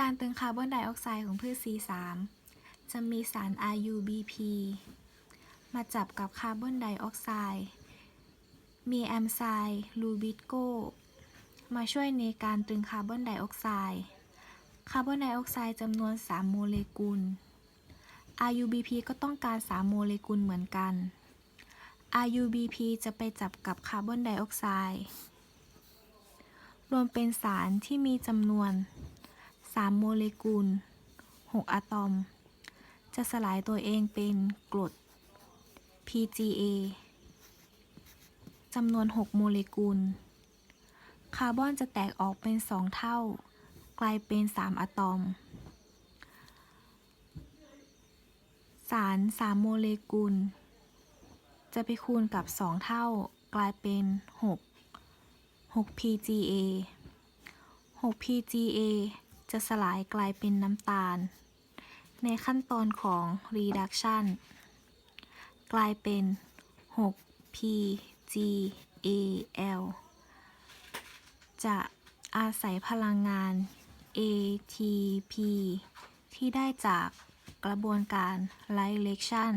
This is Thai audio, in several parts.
การตึงคาร์บอนไดออกไซด์ของพืช C3 จะมีสาร RUBP มาจับกับคาร์บอนไดออกไซด์ มีแอมไซด์ลูบิโกมาช่วยในการตึงคาร์บอนไดออกไซด์ คาร์บอนไดออกไซด์จำนวน 3 โมเลกุล RUBP ก็ต้องการ 3 โมเลกุลเหมือนกัน RUBP จะไปจับกับคาร์บอนไดออกไซด์ รวมเป็นสารที่มีจำนวน 3 โมเลกุล 6 อะตอม จะสลายตัวเองเป็นกรด PGA จำนวน 6 โมเลกุล คาร์บอนจะแตกออกเป็น 2 เท่า กลายเป็น 3 อะตอม สาร 3 โมเลกุล จะไปคูณกับ 2 เท่า กลายเป็น 6 6 PGA 6 PGA จะสลายกลายเป็นน้ำตาล ในขั้นตอนของ reduction กลายเป็น 6 PGAL จะอาศัยพลังงาน ATP ที่ได้จากกระบวนการ reaction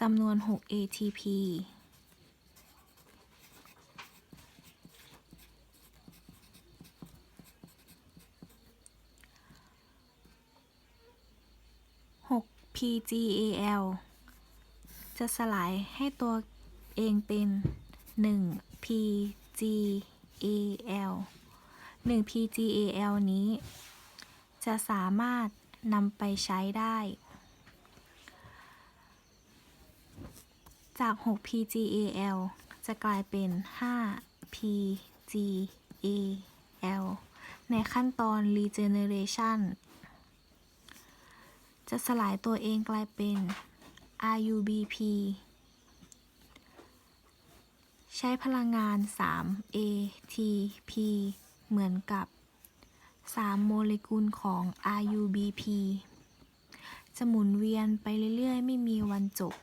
จำนวน 6 ATP 6 PGAL จะสลายให้ตัวเองเป็น 1 PGAL 1 PGAL นี้ จะสามารถนำไปใช้ได้ จาก 6 PGAL จะกลายเป็น 5 PGAL ในขั้นตอน regeneration จะสลายตัวเองกลายเป็น RUBP ใช้พลังงาน 3 ATP เหมือนกับ 3 โมเลกุลของ RUBP จะหมุนเวียนไปเรื่อยๆ ไม่มีวันจบ